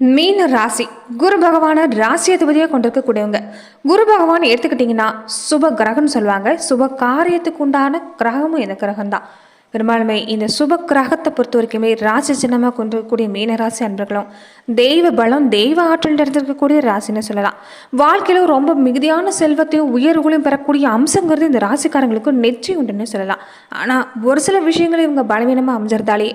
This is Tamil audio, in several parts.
மீன ராசி. குரு பகவான ராசி அதிபதியாக கொண்டிருக்கக்கூடியவங்க. குரு பகவான் எடுத்துக்கிட்டிங்கன்னா சுப கிரகம்னு சொல்லுவாங்க. சுப காரியத்துக்கு உண்டான கிரகமும் இந்த கிரகம் தான் பெரும்பாலுமே இந்த சுப கிரகத்தை பொறுத்த வரைக்குமே ராசி சின்னமாக கொண்டிருக்கக்கூடிய மீனராசி அன்பர்களும் தெய்வ பலம் தெய்வ ஆற்றல் இருந்திருக்கக்கூடிய ராசின்னு சொல்லலாம். வாழ்க்கையில் ரொம்ப மிகுதியான செல்வத்தையும் உயர்வுகளையும் பெறக்கூடிய அம்சங்கிறது இந்த ராசிக்காரங்களுக்கு நெற்றி உண்டுன்னு சொல்லலாம். ஆனால் ஒரு சில விஷயங்களை இவங்க பலவீனமாக அமைஞ்சிருந்தாலே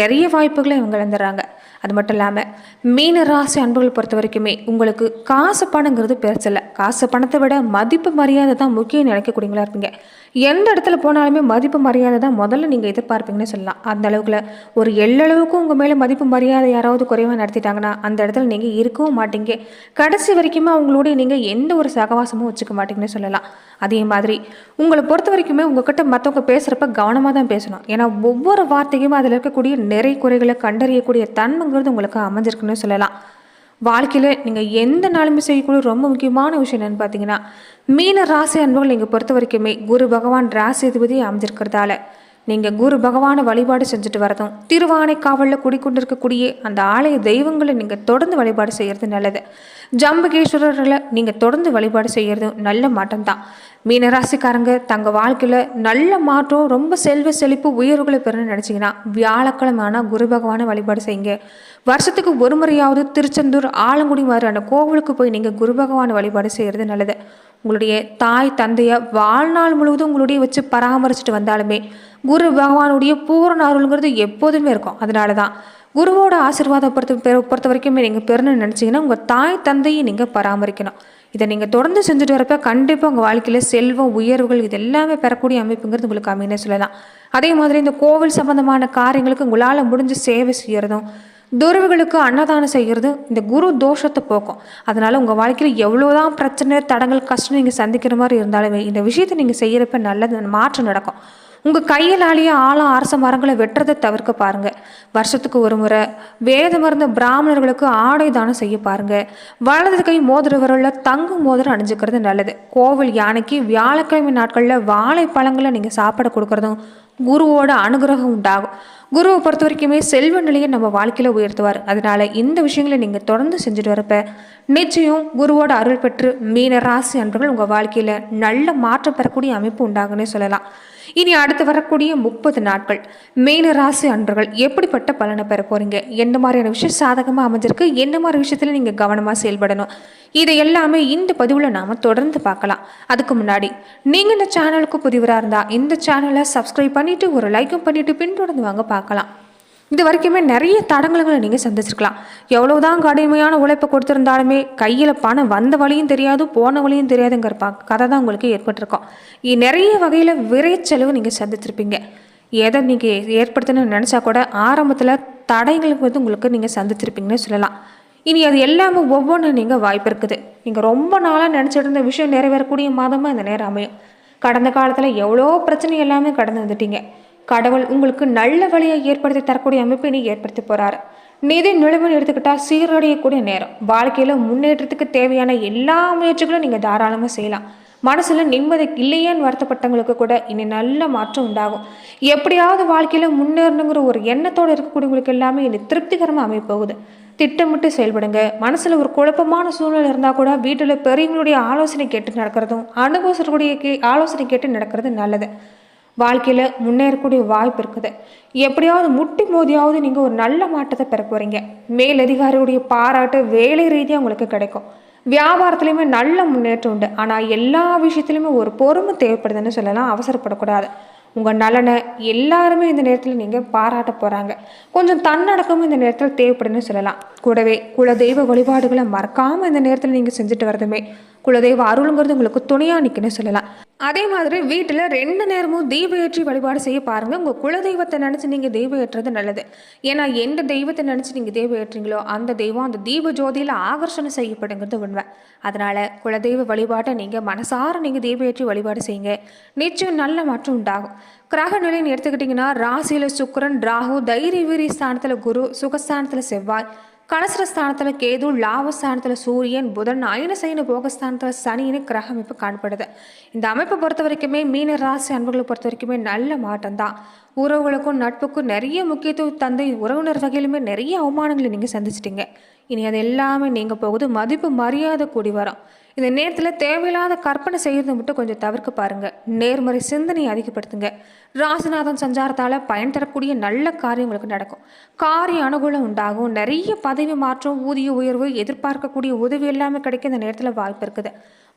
நிறைய வாய்ப்புகளை இவங்க இழந்துடுறாங்க. அது மட்டும் இல்லாமல் மீன ராசி அன்புகள் பொறுத்த வரைக்குமே உங்களுக்கு காசு பணங்கிறது பெருசில்லை காசு பணத்தை விட மதிப்பு மரியாதை தான் முக்கியம் நினைக்கக்கூடியவங்களா இருப்பீங்க. எந்த இடத்துல போனாலுமே மதிப்பு மரியாதை தான் முதல்ல நீங்கள் எதிர்பார்ப்பீங்கன்னு சொல்லலாம். அந்த அளவுக்குல ஒரு எள்ளளவுக்கு உங்கள் மேலே மதிப்பு மரியாதை யாராவது குறைவாக நடத்திட்டாங்கன்னா அந்த இடத்துல நீங்கள் இருக்கவும் மாட்டீங்க. கடைசி வரைக்குமே அவங்களோட நீங்கள் எந்த ஒரு சகவாசமும் வச்சுக்க மாட்டீங்கன்னு சொல்லலாம். அதே மாதிரி உங்களை பொறுத்த வரைக்குமே உங்ககிட்ட மற்றவங்க பேசுகிறப்ப கவனமாக தான் பேசணும். ஏன்னா ஒவ்வொரு வார்த்தையும் அதில் இருக்கக்கூடிய நிறை குறைகளை கண்டறியக்கூடிய தன்மைங்கிறது உங்களுக்கு அமைஞ்சிருக்குன்னு சொல்லலாம். வாழ்க்கையில் நீங்கள் எந்த நாளுமே செய்யக்கூடிய ரொம்ப முக்கியமான விஷயம் என்னென்னு பார்த்தீங்கன்னா மீன ராசி அன்புகள் நீங்கள் பொறுத்த வரைக்குமே குரு பகவான் ராசி அதிபதி அமைஞ்சிருக்கிறதால. நீங்கள் குரு பகவானை வழிபாடு செஞ்சுட்டு வரதும் திருவானைக்காவலில் குடிக்கொண்டிருக்கக்கூடிய அந்த ஆலய தெய்வங்களை நீங்கள் தொடர்ந்து வழிபாடு செய்கிறது நல்லது. ஜம்பகேஸ்வரர்களை நீங்கள் தொடர்ந்து வழிபாடு செய்கிறதும் நல்ல மாற்றம் தான். மீனராசிக்காரங்க தங்கள் வாழ்க்கையில் நல்ல மாற்றம் ரொம்ப செல்வ செழிப்பு உயர்வுகளை பெறணும்னு நினச்சிங்கன்னா வியாழக்கிழமை ஆனால் குரு பகவானை வழிபாடு செய்யுங்க. வருஷத்துக்கு ஒரு முறையாவது திருச்செந்தூர் ஆலங்குடி மாதிரியான கோவிலுக்கு போய் நீங்கள் குரு பகவானை வழிபாடு செய்கிறது நல்லது. உங்களுடைய தாய் தந்தையை வாழ்நாள் முழுவதும் உங்களுடைய வச்சு பராமரிச்சுட்டு வந்தாலுமே குரு பகவானுடைய பூரண அருள்ங்கிறது எப்போதுமே இருக்கும். அதனால தான் குருவோட ஆசீர்வாதம் பொறுத்த பொறுத்த வரைக்குமே நீங்கள் பெறணும்னு நினச்சிங்கன்னா உங்கள் தாய் தந்தையை நீங்கள் பராமரிக்கணும். இதை நீங்கள் தொடர்ந்து செஞ்சுட்டு வரப்ப கண்டிப்பாக உங்கள் வாழ்க்கையில் செல்வம் உயர்வுகள் இது எல்லாமே பெறக்கூடிய அமைப்புங்கிறது உங்களுக்கு அமைன்னு சொல்லலாம். அதே மாதிரி இந்த கோவில் சம்பந்தமான காரியங்களுக்கு உங்களால் முடிஞ்ச சேவை செய்கிறதும் துறவுகளுக்கு அன்னதானம் செய்கிறதும் இந்த குரு தோஷத்தை போக்கும். அதனால் உங்கள் வாழ்க்கையில் எவ்வளோதான் பிரச்சனை தடங்கள் கஷ்டம் நீங்கள் சந்திக்கிற மாதிரி இருந்தாலுமே இந்த விஷயத்தை நீங்கள் செய்கிறப்ப நல்லது மாற்றம் நடக்கும். உங்கள் கையிலாலேயே ஆழம் அரச மரங்களை வெட்டுறதை தவிர்க்க பாருங்கள் வருஷத்துக்கு ஒரு முறை வேத மருந்த பிராமணர்களுக்கு ஆடை தானம் செய்ய பாருங்கள் வலது கை மோதிர விரலில் தங்கும் மோதிரம் அணிஞ்சுக்கிறது நல்லது. கோவில் யானைக்கு வியாழக்கிழமை நாட்களில் வாழைப்பழங்களை நீங்கள் சாப்பிட கொடுக்கறதும் குருவோட அனுகிரகம் உண்டாகும். குருவை பொறுத்த வரைக்குமே செல்வ நிலையை நம்ம வாழ்க்கையில் உயர்த்துவார். அதனால இந்த விஷயங்களை நீங்கள் தொடர்ந்து செஞ்சுட்டு வரப்ப நிச்சயம் குருவோட அருள் பெற்று மீன ராசி அன்பர்கள் உங்கள் வாழ்க்கையில் நல்ல மாற்றம் பெறக்கூடிய அமைப்பு உண்டாகுன்னே சொல்லலாம். இனி அடுத்து வரக்கூடிய முப்பது நாட்கள் மீன ராசி அன்பர்கள் எப்படிப்பட்ட பலனை பெற போகிறீங்க எந்த மாதிரியான விஷயம் சாதகமாக அமைஞ்சிருக்கு? என்ன மாதிரி விஷயத்தில் நீங்கள் கவனமாக செயல்படணும்? இதை எல்லாமே இந்த பதிவில் நாம் தொடர்ந்து பார்க்கலாம். அதுக்கு முன்னாடி நீங்கள் இந்த சேனலுக்கு புதிவராக இருந்தால் இந்த சேனலை சப்ஸ்கிரைப் பண்ணிவிட்டு ஒரு லைக்கும் பண்ணிவிட்டு பின்தொடர்ந்து வாங்க பார்க்கலாம். இது வரைக்குமே நிறைய தடங்கல்களை நீங்கள் சந்திச்சிருக்கலாம். எவ்வளவுதான் கடுமையான உழைப்பை கொடுத்துருந்தாலுமே கையில் பணம் வந்த வழியும் தெரியாது போன வழியும் தெரியாதுங்கிற பா கதை தான் உங்களுக்கு ஏற்பட்டிருக்கும். நிறைய வகையில் விரைச்செலவு நீங்கள் சந்திச்சிருப்பீங்க எதை நீங்கள் ஏற்படுத்தணும்னு நினச்சா கூட ஆரம்பத்தில் தடைகளுக்கு வந்து உங்களுக்கு நீங்கள் சந்திச்சிருப்பீங்கன்னு சொல்லலாம். இனி அது எல்லாமே ஒவ்வொன்றும் நீங்கள் வாய்ப்பு இருக்குது. நீங்கள் ரொம்ப நாளாக நினச்சிட்டு இருந்த விஷயம் நிறைவேறக்கூடிய மாதமாக இந்த நேரம் அமையும். கடந்த காலத்தில் எவ்வளோ பிரச்சனை எல்லாமே கடந்து வந்துட்டீங்க. கடவுள் உங்களுக்கு நல்ல வழியை ஏற்படுத்தி தரக்கூடிய அமைப்பை நீ ஏற்படுத்தி போறாரு. நிதி நிலைமைன்னு எடுத்துக்கிட்டா சீரடையக்கூடிய நேரம். வாழ்க்கையில முன்னேற்றத்துக்கு தேவையான எல்லா முயற்சிகளும் நீங்க தாராளமா செய்யலாம். மனசுல நிம்மதி இல்லையேன்னு வருத்தப்பட்டவங்களுக்கு கூட இனி நல்ல மாற்றம் உண்டாகும். எப்படியாவது வாழ்க்கையில முன்னேறணுங்கிற ஒரு எண்ணத்தோடு இருக்கக்கூடியவங்களுக்கு எல்லாமே இனி திருப்திகரமா அமைப்போகுது திட்டமிட்டு செயல்படுங்க. மனசுல ஒரு குழப்பமான சூழ்நிலை இருந்தா கூட வீட்டுல பெரியவங்களுடைய ஆலோசனை கேட்டு நடக்கிறதும் அனுபவிச்சருடைய கே ஆலோசனை கேட்டு நடக்கிறது நல்லது. வாழ்க்கையில் முன்னேறக்கூடிய வாய்ப்பு இருக்குது. எப்படியாவது முட்டி மோதியாவது நீங்கள் ஒரு நல்ல மாற்றத்தை பெற போகிறீங்க மேலதிகாரியுடைய பாராட்டு வேலை ரீதியாக உங்களுக்கு கிடைக்கும். வியாபாரத்துலேயுமே நல்ல முன்னேற்றம் உண்டு. ஆனால் எல்லா விஷயத்துலையுமே ஒரு பொறுமை தேவைப்படுதுன்னு சொல்லலாம். அவசரப்படக்கூடாது. உங்கள் நலனை எல்லாருமே இந்த நேரத்தில் நீங்கள் பாராட்ட போகிறாங்க கொஞ்சம் தன்னடக்கமும் இந்த நேரத்தில் தேவைப்படுதுன்னு சொல்லலாம். கூடவே குலதெய்வ வழிபாடுகளை மறக்காமல் இந்த நேரத்தில் நீங்கள் செஞ்சுட்டு வரதுமே குலதெய்வ அருளுங்கிறது உங்களுக்கு துணையாக நிற்குன்னு சொல்லலாம். அதே மாதிரி வீட்டில் ரெண்டு நேரமும் தீப ஏற்றி வழிபாடு செய்ய பாருங்க. உங்கள் குலதெய்வத்தை நினச்சி நீங்கள் தெய்வம் ஏற்றுறது நல்லது. ஏன்னா எந்த தெய்வத்தை நினச்சி நீங்கள் தெய்வம் ஏற்றுறீங்களோ அந்த தெய்வம் அந்த தீப ஜோதியில் ஆகர்ஷணம் செய்யப்படுங்கிறது உண்மை. அதனால் குலதெய்வ வழிபாட்டை நீங்கள் மனசார நீங்கள் தெய்வம் ஏற்றி வழிபாடு செய்யுங்க. நிச்சயம் நல்ல மாற்றம் உண்டாகும். கிரக நிலைன்னு எடுத்துக்கிட்டிங்கன்னா ராசியில் சுக்கரன் ராகு தைரிய வீரி ஸ்தானத்தில் குரு சுகஸ்தானத்தில் செவ்வாய். கலசரஸ்தானத்தில் கேது லாபஸ்தானத்தில் சூரியன் புதன் அயனசைன போகஸ்தானத்தில் சனின்னு கிரக அமைப்பு காணப்படுது. இந்த அமைப்பை பொறுத்த வரைக்குமே மீன ராசி அன்புகளை பொறுத்த வரைக்குமே நல்ல மாற்றம் தான். உறவுகளுக்கும் நட்புக்கும் நிறைய முக்கியத்துவம் தந்து உறவினர் வகையிலுமே நிறைய அவமானங்களை நீங்கள் சந்திச்சிட்டிங்க. இனி அது எல்லாமே நீங்கள் போகுது மதிப்பு மரியாதை கூடி வரும். இந்த நேரத்தில் தேவையில்லாத கற்பனை செய்கிறத மட்டும் கொஞ்சம் தவிர்க்க பாருங்கள் நேர்மறை சிந்தனையை அதிகப்படுத்துங்க. ராசிநாதன் சஞ்சாரத்தால் பயன் தரக்கூடிய நல்ல காரியம் உங்களுக்கு நடக்கும். காரிய அனுகூலம் உண்டாகும். நிறைய பதவி மாற்றம் ஊதிய உயர்வு எதிர்பார்க்கக்கூடிய உதவி எல்லாமே கிடைக்க இந்த நேரத்தில் வாய்ப்பு இருக்குது.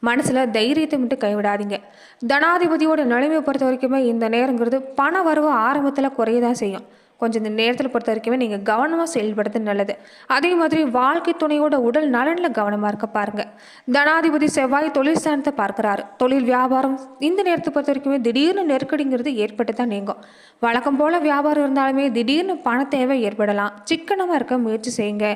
மனசில் தைரியத்தை மட்டும் கைவிடாதீங்க. தனாதிபதியோட நிலைமையை பொறுத்த வரைக்குமே இந்த நேரங்கிறது பண வரவு ஆரம்பத்தில் குறைய தான் செய்யும். கொஞ்சம் இந்த நேரத்தில் பொறுத்த வரைக்குமே நீங்கள் கவனமாக செயல்படுறது நல்லது. அதே மாதிரி வாழ்க்கை துணையோட உடல் நலனில் கவனமாக இருக்க பாருங்கள் தனாதிபதி செவ்வாய் தொழில் ஸ்தானத்தை பார்க்குறாரு. தொழில் வியாபாரம் இந்த நேரத்தை பொறுத்த வரைக்குமே திடீர்னு நெருக்கடிங்கிறது ஏற்பட்டு தான் நீங்கும். வழக்கம் போல் வியாபாரம் இருந்தாலுமே திடீர்னு பண தேவை ஏற்படலாம். சிக்கனமாக இருக்க முயற்சி செய்யுங்க.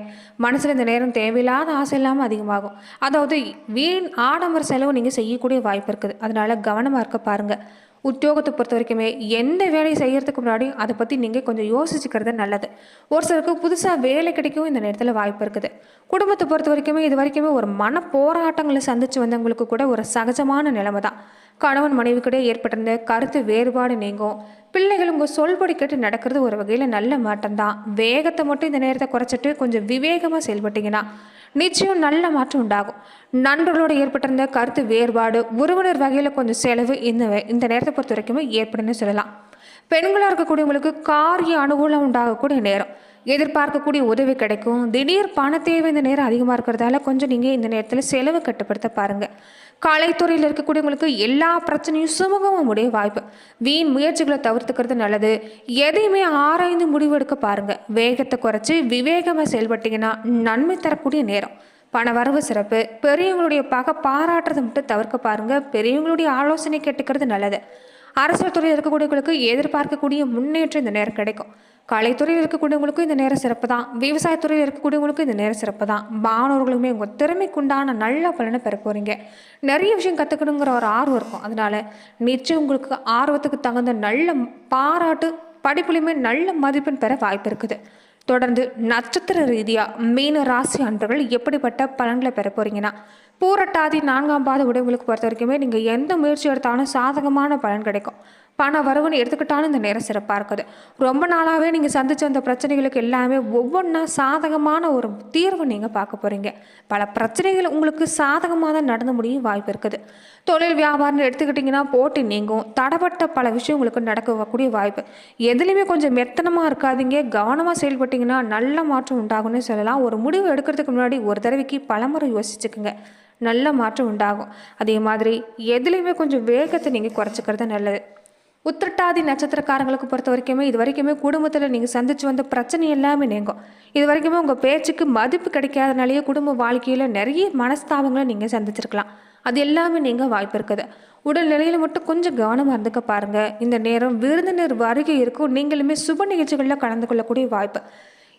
மனசில் இந்த நேரம் தேவையில்லாத ஆசை இல்லாமல் அதிகமாகும். அதாவது வீண் ஆடம்பர செலவு நீங்கள் செய்யக்கூடிய வாய்ப்பு இருக்குது. அதனால் கவனமாக இருக்க பாருங்கள் உத்தியோகத்தை பொறுத்த வரைக்குமே எந்த வேலையை செய்கிறதுக்கு முன்னாடி அதை பற்றி நீங்கள் கொஞ்சம் யோசிச்சுக்கிறது நல்லது. ஒரு சிலருக்கு புதுசாக வேலை கிடைக்கவும் இந்த நேரத்தில் வாய்ப்பு இருக்குது. குடும்பத்தை பொறுத்த வரைக்குமே இது வரைக்குமே ஒரு மன போராட்டங்களை சந்தித்து வந்தவங்களுக்கு கூட ஒரு சகஜமான நிலைமை தான் கணவன் மனைவிக்கிடையே ஏற்பட்டிருந்த கருத்து வேறுபாடு நீங்கும். பிள்ளைகள் உங்கள் சொல்படி கேட்டு நடக்கிறது ஒரு வகையில் நல்ல மாற்றம் தான் வேகத்தை மட்டும் இந்த நேரத்தை குறைச்சிட்டு கொஞ்சம் விவேகமாக செயல்பட்டீங்கன்னா நிச்சயம் நல்ல மாற்றம் உண்டாகும். நண்பர்களோடு ஏற்பட்டிருந்த கருத்து வேறுபாடு உறவினர் வகையில் கொஞ்சம் செலவு இந்த இந்த நேரத்தை பொறுத்த வரைக்குமே ஏற்படுன்னு சொல்லலாம். பெண்களாக இருக்கக்கூடியவங்களுக்கு காரிய அனுகூலம் உண்டாகக்கூடிய நேரம். எதிர்பார்க்கக்கூடிய உதவி கிடைக்கும். திடீர் பண தேவை இந்த நேரம் அதிகமாக இருக்கிறதால கொஞ்சம் நீங்கள் இந்த நேரத்தில் செலவு கட்டுப்படுத்த பாருங்கள் கலைத்துறையில் இருக்கக்கூடியவங்களுக்கு எல்லா பிரச்சனையும் சுமூகமாக முடிய வாய்ப்பு. வீண் முயற்சிகளை தவிர்த்துக்கிறது நல்லது. எதையுமே ஆராய்ந்து முடிவெடுக்க பாருங்கள் வேகத்தை குறைச்சி விவேகமாக செயல்பட்டீங்கன்னா நன்மை தரக்கூடிய நேரம். பண வரவு சிறப்பு. பெரியவங்களுடைய பகை பாராட்டுறதை மட்டும் தவிர்க்க பாருங்கள் பெரியவங்களுடைய ஆலோசனை கேட்டுக்கிறது நல்லது. அரசியல் துறையில் இருக்கக்கூடியவங்களுக்கு எதிர்பார்க்கக்கூடிய முன்னேற்றம் இந்த நேரம் கிடைக்கும். கலைத்துறையில் இருக்கக்கூடியவங்களுக்கும் இந்த நேரம் சிறப்பு தான் விவசாயத்துறையில் இருக்கக்கூடியவங்களுக்கும் இந்த நேரம் சிறப்பு தான் மாணவர்களுமே உங்கள் திறமைக்குண்டான நல்ல பலனை பெற போகிறீங்க நிறைய விஷயம் கற்றுக்கணுங்கிற ஒரு ஆர்வம் இருக்கும். அதனால நிச்சயம் உங்களுக்கு ஆர்வத்துக்கு தகுந்த நல்ல பாராட்டு படிப்புலையுமே நல்ல மதிப்பெண் பெற வாய்ப்பு இருக்குது. தொடர்ந்து நட்சத்திர ரீதியாக மீன ராசி அன்பர்கள் எப்படிப்பட்ட பலன்களை பெற போகிறீங்கன்னா பூரட்டாதி நான்காம் பாத உடைவுகளுக்கு பொறுத்த வரைக்குமே நீங்கள் எந்த முயற்சி எடுத்தாலும் சாதகமான பலன் கிடைக்கும். பண வரவுன்னு எடுத்துக்கிட்டாலும் இந்த நேரம் சிறப்பாக இருக்குது. ரொம்ப நாளாகவே நீங்கள் சந்திச்ச அந்த பிரச்சனைகளுக்கு எல்லாமே ஒவ்வொன்றா சாதகமான ஒரு தீர்வு நீங்கள் பார்க்க போகிறீங்க பல பிரச்சனைகள் உங்களுக்கு சாதகமாக தான் நடந்து முடியும் வாய்ப்பு இருக்குது. தொழில் வியாபாரம்னு எடுத்துக்கிட்டிங்கன்னா போட்டி நீங்கும். தடப்பட்ட பல விஷயம் உங்களுக்கு நடக்கக்கூடிய வாய்ப்பு. எதுலேயுமே கொஞ்சம் மெத்தனமாக இருக்காதீங்க. கவனமாக செயல்பட்டிங்கன்னா நல்ல மாற்றம் உண்டாகும்னு சொல்லலாம். ஒரு முடிவு எடுக்கிறதுக்கு முன்னாடி ஒரு தடவைக்கு பலமுறை யோசிச்சுக்குங்க. நல்ல மாற்றம் உண்டாகும். அதே மாதிரி எதுலேயுமே கொஞ்சம் வேகத்தை நீங்கள் குறைச்சிக்கிறது நல்லது. உத்திரட்டாதி நட்சத்திரக்காரங்களுக்கு பொறுத்த வரைக்குமே இது வரைக்குமே குடும்பத்தில் நீங்கள் சந்திச்சு வந்த பிரச்சனை எல்லாமே நீங்கும். இது வரைக்குமே உங்கள் பேச்சுக்கு மதிப்பு கிடைக்காதனாலேயே குடும்ப வாழ்க்கையில் நிறைய மனஸ்தாபங்களை நீங்கள் சந்திச்சிருக்கலாம். அது எல்லாமே நீங்கள் வாய்ப்பு இருக்குது. உடல் நிலையில் மட்டும் கொஞ்சம் கவனமாக இருந்துக்க பாருங்கள் இந்த நேரம் விருந்தினர் வருகை இருக்கும். நீங்களுமே சுப நிகழ்ச்சிகளில் கலந்து கொள்ளக்கூடிய வாய்ப்பு.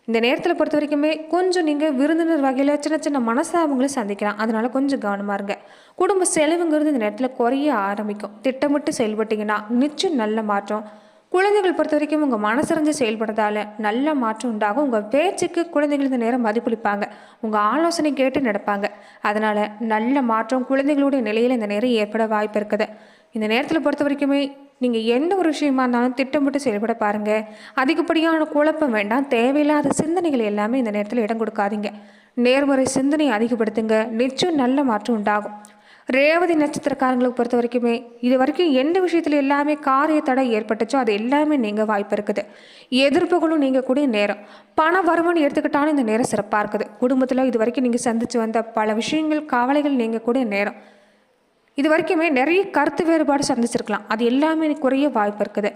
இந்த நேரத்தில் பொறுத்த வரைக்குமே கொஞ்சம் நீங்கள் விருந்தினர் வகையில் சின்ன சின்ன மனசாபங்களை சந்திக்கலாம். அதனால் கொஞ்சம் கவனமாக இருங்க. குடும்ப செலவுங்கிறது இந்த நேரத்தில் குறைய ஆரம்பிக்கும். திட்டமிட்டு செயல்பட்டீங்கன்னா நிச்சயம் நல்ல மாற்றம். குழந்தைகள் பொறுத்த வரைக்கும் உங்கள் மனசறிஞ்சு செயல்படுறதால நல்ல மாற்றம் உண்டாகும். உங்கள் பேச்சுக்கு குழந்தைகள் இந்த நேரம் மதிப்பளிப்பாங்க. உங்கள் ஆலோசனை கேட்டு நடப்பாங்க. அதனால் நல்ல மாற்றம் குழந்தைகளுடைய நிலையில் இந்த நேரம் ஏற்பட வாய்ப்பு இருக்குது. இந்த நேரத்தில் பொறுத்த வரைக்குமே நீங்கள் எந்த ஒரு விஷயமா இருந்தாலும் திட்டமிட்டு செயல்பட பாருங்கள் அதிகப்படியான குழப்பம் வேண்டாம். தேவையில்லாத சிந்தனைகள் எல்லாமே இந்த நேரத்தில் இடம் கொடுக்காதீங்க. நேர்மறை சிந்தனையை அதிகப்படுத்துங்க. நிச்சயம் நல்ல மாற்றம் உண்டாகும். ரேவதி நட்சத்திரக்காரங்களுக்கு பொறுத்த வரைக்குமே இது வரைக்கும் எந்த விஷயத்தில் எல்லாமே காரிய தடை ஏற்பட்டுச்சோ அது எல்லாமே நீங்கள் வாய்ப்பு இருக்குது. எதிர்ப்புகளும் நீங்கள் கூடிய நேரம். பண வருமானம் எடுத்துக்கிட்டாலும் இந்த நேரம் சிறப்பாக இருக்குது. குடும்பத்தில் இது வரைக்கும் நீங்கள் சந்தித்து வந்த பல விஷயங்கள் கவலைகள் நீங்கள் கூடிய நேரம். இது வரைக்குமே நிறைய கருத்து வேறுபாடு சந்திச்சிருக்கலாம். அது எல்லாமே குறைய வாய்ப்பு இருக்குது.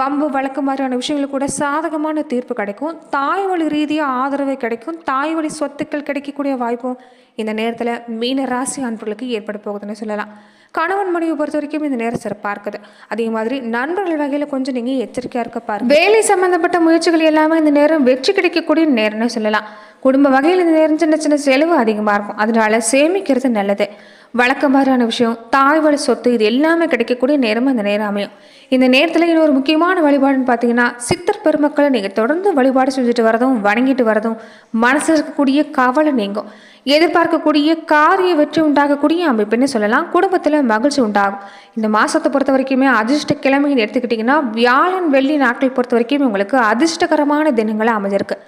வம்பு வழக்கு மாதிரியான விஷயங்களுக்கு கூட சாதகமான தீர்ப்பு கிடைக்கும். தாய் வழி ரீதியாக ஆதரவு கிடைக்கும். தாய் வழி சொத்துக்கள் கிடைக்கக்கூடிய வாய்ப்பும் இந்த நேரத்தில் மீன ராசி அன்பர்களுக்கு ஏற்பட போகுதுன்னு சொல்லலாம். கணவன் மனைவி பொறுத்த வரைக்கும் இந்த நேரம் சிறப்பாக இருக்குது. அதே மாதிரி நண்பர்கள் வகையில் கொஞ்சம் நீங்கள் எச்சரிக்கையாக இருக்க பாருங்க. வேலை சம்பந்தப்பட்ட முயற்சிகள் எல்லாமே இந்த நேரம் வெற்றி கிடைக்கக்கூடிய நேரம்னு சொல்லலாம். குடும்ப வகையில் இந்த நேரம் சின்ன சின்ன செலவு அதிகமாக இருக்கும். அதனால சேமிக்கிறது நல்லது. வழக்கமாறான மாதிரியான விஷயம். தாய் வழி சொத்து இது எல்லாமே கிடைக்கக்கூடிய நேரம் அந்த நேரம் அமையும். இந்த நேரத்தில் இன்னொரு முக்கியமான வழிபாடுன்னு பார்த்தீங்கன்னா சித்தர் பெருமக்களை நீங்கள் தொடர்ந்து வழிபாடு செஞ்சுட்டு வரதும் வணங்கிட்டு வரதும் மனசில் இருக்கக்கூடிய கவலை நீங்கும். எதிர்பார்க்கக்கூடிய காரிய வெற்றி உண்டாகக்கூடிய அமைப்புன்னு சொல்லலாம். குடும்பத்தில் மகிழ்ச்சி உண்டாகும். இந்த மாதத்தை பொறுத்த வரைக்குமே அதிர்ஷ்ட கிழமைன்னு எடுத்துக்கிட்டிங்கன்னா வியாழன் வெள்ளி நாட்கள் பொறுத்த வரைக்கும் உங்களுக்கு அதிர்ஷ்டகரமான தினங்களாக அமைஞ்சிருக்கு.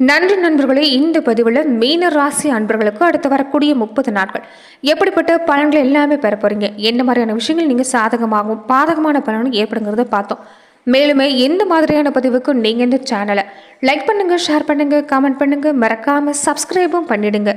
நன்றி நண்பர்களே இந்த பதிவில் மீன ராசி அன்பர்களுக்கு அடுத்து வரக்கூடிய முப்பது நாட்கள். எப்படிப்பட்ட பலன்கள் எல்லாமே பெற போறீங்க? என்ன மாதிரியான விஷயங்கள் நீங்கள் சாதகமாகவும் பாதகமான பலனும் ஏற்படுங்கிறத பார்த்தோம். மேலுமே எந்த மாதிரியான பதிவுக்கு நீங்கள் இந்த சேனலை லைக் பண்ணுங்கள் ஷேர் பண்ணுங்கள் கமெண்ட் பண்ணுங்கள் மறக்காமல் சப்ஸ்கிரைபும் பண்ணிடுங்க.